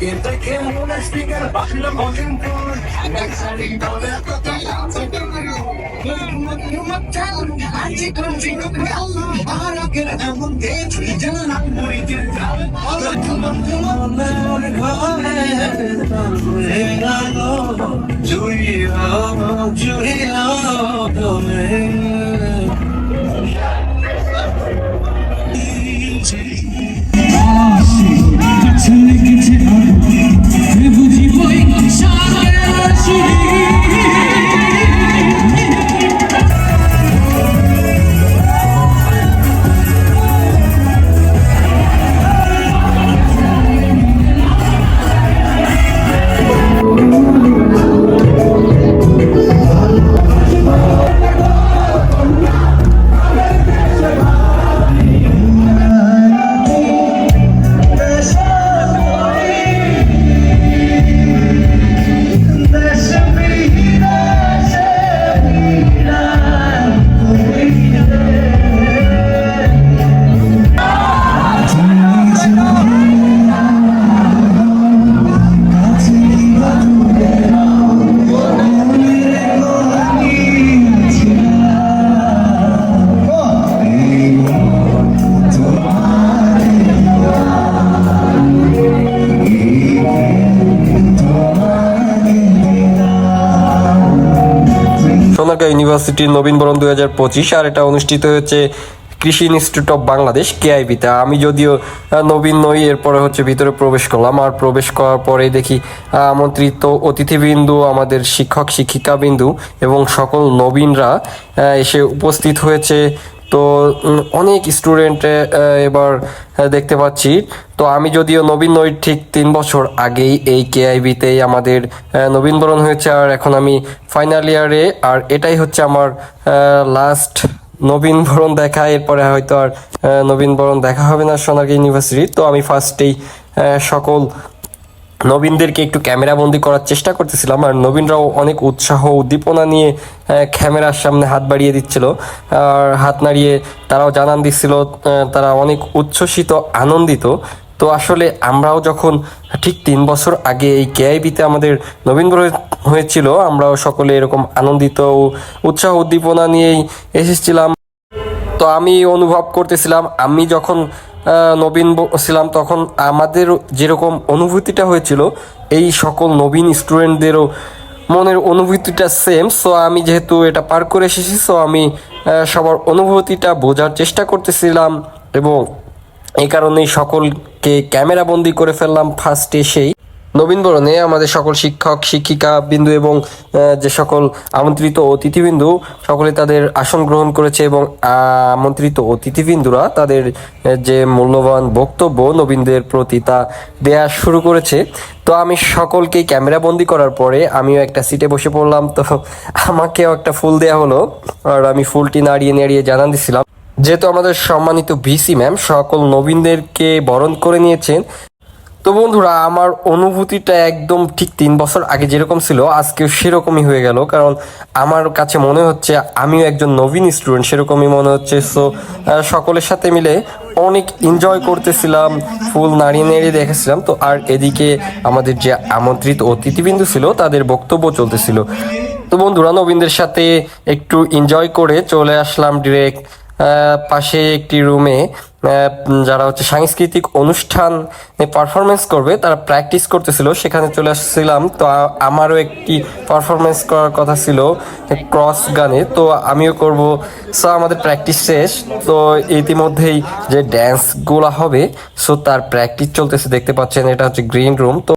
তোকে দেখে মনে স্পিকার বাজলো মজিমপুর এক শাড়ি দলে কোথায় আছে এমন দেখি জানা মুড়িতে জুড়িয়া জুড়িয়া তুমি সোনারগাঁ ইউনিভার্সিটির নবীনবরণ দুই হাজার পঁচিশ, আর এটা অনুষ্ঠিত হয়েছে কৃষি ইনস্টিটিউট অফ বাংলাদেশ কেআইবিতে আমি যদিও নবীন নই, এরপরে হচ্ছে ভিতরে প্রবেশ করলাম। আর প্রবেশ করার পরে দেখি আমন্ত্রিত অতিথিবৃন্দু, আমাদের শিক্ষক, শিক্ষিকাবৃন্দু এবং সকল নবীনরা এসে উপস্থিত হয়েছে। তো অনেক স্টুডেন্ট এবার দেখতে পাচ্ছি। তো আমি যদিও নবীন নই ঠিক তিন বছর আগেই এই কেআইবিতেই আমাদের নবীনবরণ হয়েছে। আর এখন আমি ফাইনাল ইয়ারে আর এটাই হচ্ছে আমার লাস্ট নবীনবরণ দেখা। এরপরে হয়তো আর আহ, নবীনবরণ দেখা হবে না সোনারগাঁ ইউনিভার্সিটি তো আমি ফার্স্টেই সকল নবীনদেরকে একটু ক্যামেরা বন্দি করার চেষ্টা করতেছিলাম, আর নবীনরাও অনেক উৎসাহ উদ্দীপনা নিয়ে ক্যামেরার সামনে হাত বাড়িয়ে দিচ্ছিল। আর হাত নাড়িয়ে তারাও জানান দিচ্ছিল তারা অনেক উচ্ছ্বসিত, আনন্দিত। তো আসলে আমরাও যখন ঠিক তিন বছর আগে এই কেআইবিতে আমাদের নবীনবরণ হয়েছিল, আমরাও সকলে এরকম আনন্দিত ও উৎসাহ উদ্দীপনা নিয়েই এসেছিলাম। তো আমি অনুভব করতেছিলাম, আমি যখন নবীন ছিলাম, তখন আমাদের যেরকম অনুভূতিটা হয়েছিল, এই সকল নবীন স্টুডেন্টদেরও মনের অনুভূতিটা সেম সো আমি যেহেতু এটা পার করে এসেছি সো আমি সবার অনুভূতিটা বোঝার চেষ্টা করতেছিলাম এবং এই কারণেই সকলকে ক্যামেরাবন্দি করে ফেললাম ফার্স্টে সেই নবীনবরণে আমাদের সকল শিক্ষক, শিক্ষিকা বিন্দু এবং যে সকল আমন্ত্রিত অতিথিবিন্দু সকলে তাদের আসন গ্রহণ করেছে এবং আমন্ত্রিত অতিথিবিন্দুরা তাদের যে মূল্যবান বক্তব্য নবীনদের প্রতি তা দেয়া শুরু করেছে। তো আমি সকলকে ক্যামেরা বন্দি করার পরে আমিও একটা সিটে বসে পড়লাম। তো আমাকেও একটা ফুল দেয়া হলো আর আমি ফুলটি নাড়িয়ে নাড়িয়ে জানান দিছিলাম। যেহেতু আমাদের সম্মানিত ভিসি ম্যাম সকল নবীনদেরকে বরণ করে নিয়েছেন তো বন্ধুরা, আমার অনুভূতিটা একদম ঠিক তিন বছর আগে যেরকম ছিল, আজকেও সেরকমই হয়ে গেল। কারণ আমার কাছে মনে হচ্ছে, আমিও একজন নবীন স্টুডেন্ট সেরকমই মনে হচ্ছে। সো সকলের সাথে মিলে অনেক এনজয় করতেছিলাম, ফুল নাড়িয়ে নাড়িয়ে দেখেছিলাম। তো আর এদিকে আমাদের যে আমন্ত্রিত অতিথিবিন্দু ছিল, তাদের বক্তব্য চলতেছিল। তো বন্ধুরা, নবীনদের সাথে একটু এনজয় করে চলে আসলাম ডিরেক্ট পাশে একটি রুমে যারা হচ্ছে সাংস্কৃতিক অনুষ্ঠান পারফরমেন্স করবে, তারা প্র্যাকটিস করতেছিল, সেখানে চলে আসছিলাম। তো আমারও একটি পারফরমেন্স করার কথা ছিল ক্রস গানে। তো আমিও করব। সো আমাদের প্র্যাকটিস শেষ। তো ইতিমধ্যেই যে ড্যান্সগুলো হবে সো তার প্র্যাকটিস চলতেছে, দেখতে পাচ্ছেন, এটা হচ্ছে গ্রিন রুম তো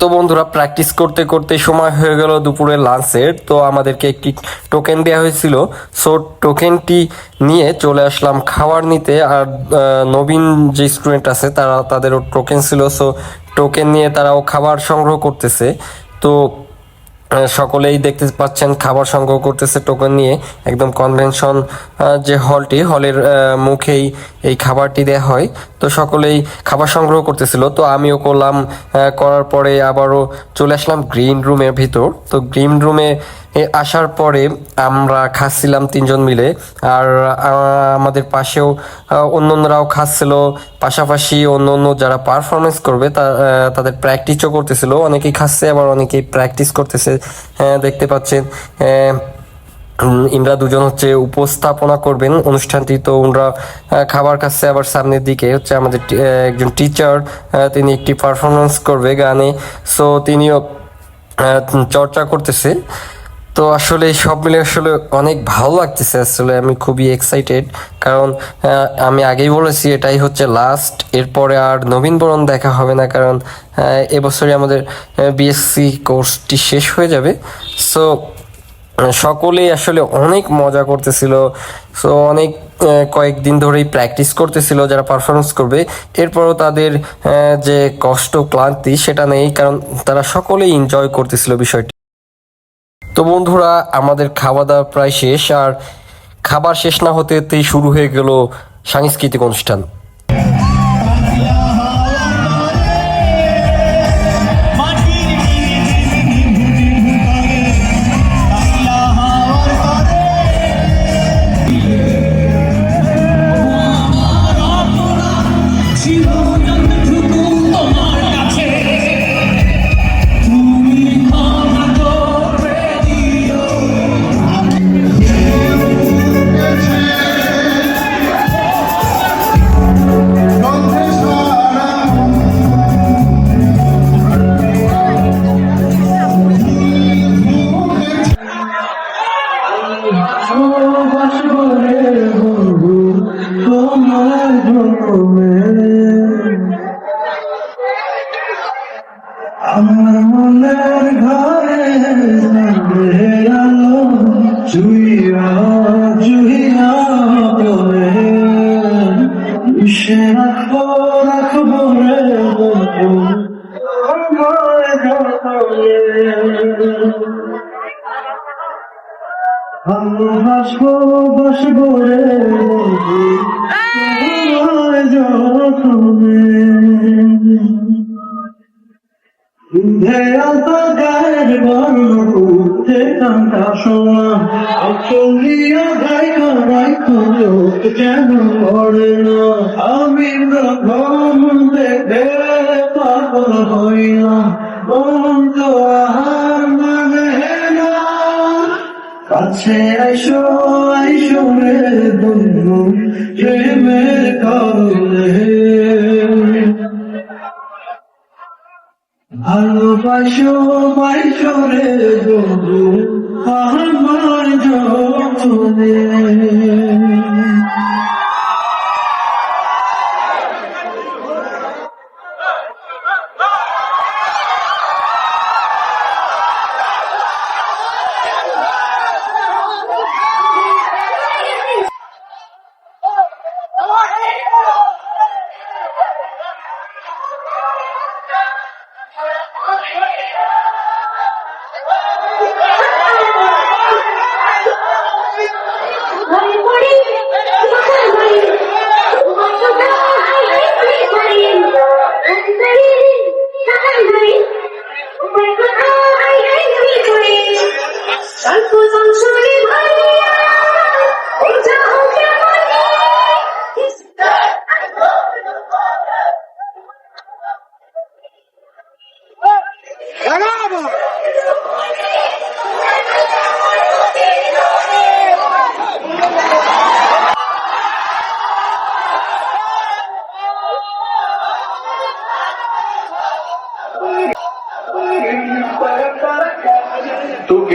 তো বন্ধুরা প্র্যাকটিস করতে করতে সময় হয়ে গেল দুপুরে লাঞ্চের। তো আমাদেরকে একটি টোকেন দেওয়া হয়েছিল। সো টোকেনটি নিয়ে চলে আসলাম খাবার নিতে। আর নবীন যে স্টুডেন্ট আছে, তারা তাদেরও টোকেন ছিল সো টোকেন নিয়ে তারাও খাবার সংগ্রহ করতেছে। তো সকলেই দেখতে পাচ্ছেন খাবার সংগ্রহ করতেছে টোকেন নিয়ে। একদম কনভেনশন যে হলটি হলের মুখেই এই খাবারটি দেওয়া হয়। তো সকলেই খাবার সংগ্রহ করতেছিল। তো আমিও করলাম করার পরে আবারও চলে আসলাম গ্রিন রুমের ভিতর। তো গ্রিন রুমে আসার পরে আমরা খাচ্ছিলাম তিনজন মিলে আর আমাদের পাশেও অন্য অন্যরাও খাচ্ছিল। পাশাপাশি অন্য অন্য যারা পারফরমেন্স করবে তাদের প্র্যাকটিসও করতেছিল। অনেকেই খাচ্ছে, আবার অনেকেই প্র্যাকটিস করতেছে। দেখতে পাচ্ছেন ইনরা দুজন হচ্ছে উপস্থাপনা করবেন অনুষ্ঠানটি। তো ওনরা খাবার খাচ্ছে, আবার সামনের দিকে হচ্ছে আমাদের একজন টিচার তিনি একটি পারফরমেন্স করবে গানে। সো তিনিও চর্চা করতেছে। তো আসলে সব মিলে আসলে অনেক ভালো লাগতেছে আসলে আমি খুবই এক্সাইটেড কারণ আমি আগেই বলেছি এটাই হচ্ছে লাস্ট এরপরে আর নবীন বরণ দেখা হবে না কারণ আহ, এবছরই আমাদের বিএসসি কোর্সটি শেষ হয়ে যাবে। সো সকলেই আসলে অনেক মজা করতেছিল। সো অনেক কয়েকদিন ধরেই প্র্যাকটিস করতেছিল যারা পারফরমেন্স করবে। এরপরও তাদের যে কষ্ট ক্লান্তি সেটা নেই কারণ তারা সকলেই এনজয় করতেছিল বিষয়টি। তো বন্ধুরা, আমাদের খাওয়া দাওয়া প্রায় শেষ, আর খাবার শেষ না হতে হতেই শুরু হয়ে গেল সাংস্কৃতিক অনুষ্ঠান। ঘরে ভালোবাসবো বসবো রে তো গায়ের বর্ণ উঠতে কান্তা শোনা আচলিয়া গাইকা রাইখো লোক যেন পড়ে না? আমি ভ্রম দেখে পাগল হইলাম। মন তো আহার মানে না কাছে আইসো আইসো রে বন্ধু, প্রেমের কারণে ভালোবাসো বাইশরে আমার যতনে।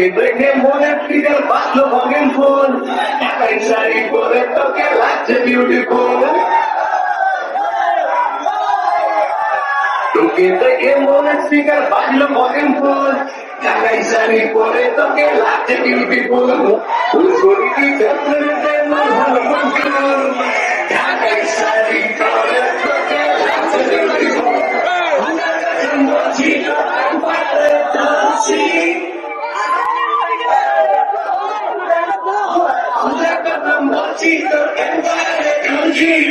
দেখে মনে ফিরে তোকে দেখে মনে ফিগার বাঁচলো ভগেন ফুল। একাই শাড়ি পরে তোকে লাগছে বিউটিফুল ফুল করি কি চন্দ্রতে মন ভালো ঢাকাই শাড়ি পরে তোকে লাগছে বিউটিফুল বলছি তো একবারে টানছি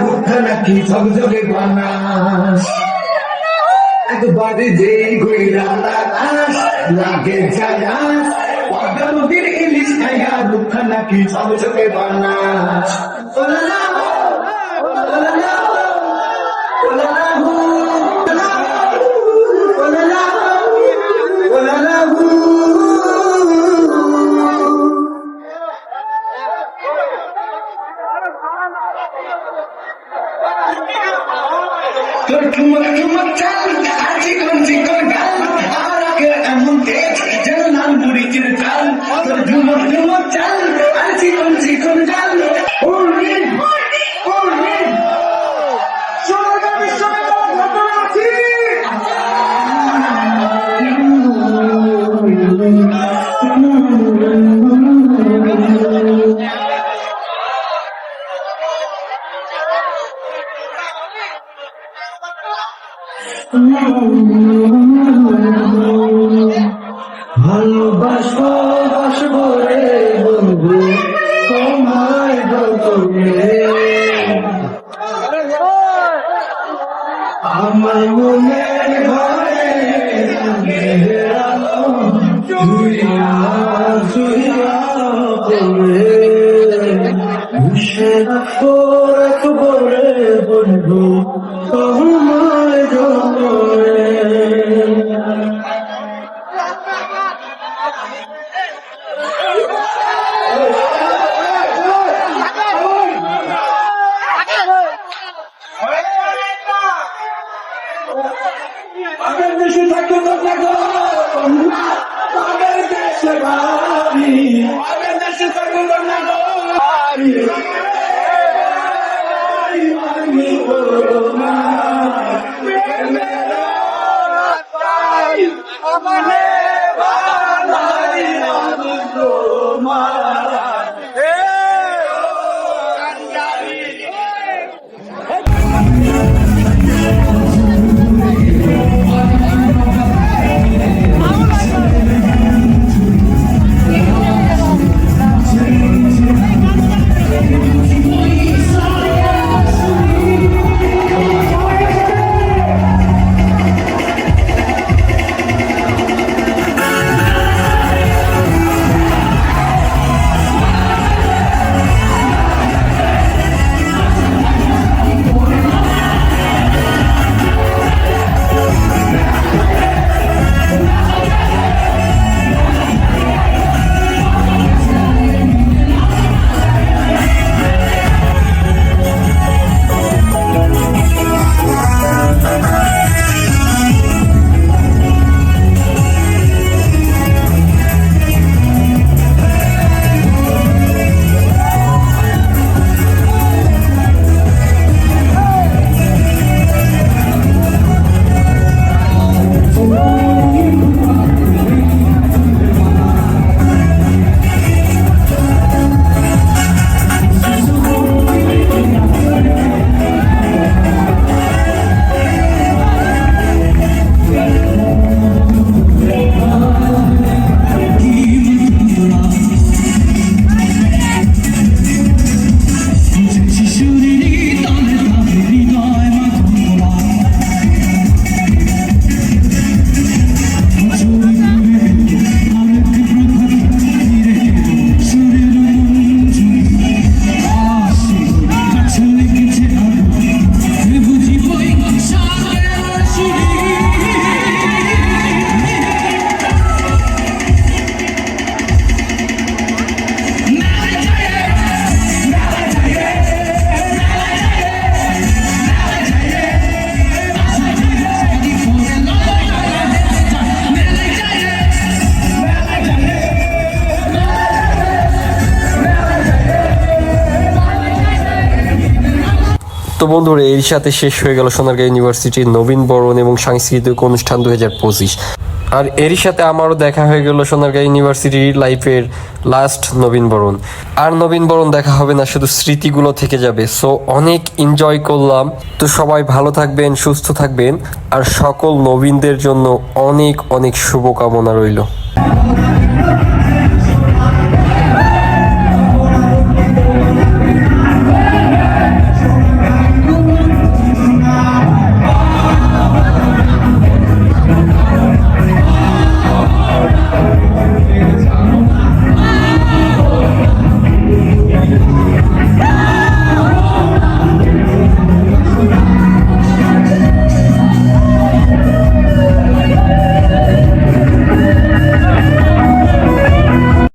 ইলিশ নাকি ঝকঝকে বানাস। একবারে যেই গুই রান্না খাস লাগে ঝাকাস কত নদীর ইলিশ খাইয়া রুখা নাকি ঝকঝকে বানাস তোর ঠুমক ঠুমক চাল, আজি চিকন চিকন গাল আমার আগে এমন তেজ যেন নাম বুড়ি চির চাল তোর ঠুমক ঠুমক চাল ভালোবাসবো বাসবো রে বন্ধু তোমায় গতরে আমার মনের ঘরে চাঁদের আলো জুইয়া জুইয়া পড়ে বাড়ি তো বন্ধুরা, এর সাথে শেষ হয়ে গেল সোনারগাঁ ইউনিভার্সিটির নবীন বরণ এবং সাংস্কৃতিক অনুষ্ঠান দু হাজার পঁচিশ। আর এরই সাথে আমারও দেখা হয়ে গেল সোনারগাঁ ইউনিভার্সিটির লাইফের লাস্ট নবীন বরণ। আর নবীন বরণ দেখা হবে না, শুধু স্মৃতিগুলো থেকে যাবে। সো অনেক এনজয় করলাম। তো সবাই ভালো থাকবেন, সুস্থ থাকবেন। আর সকল নবীনদের জন্য অনেক অনেক শুভকামনা রইল।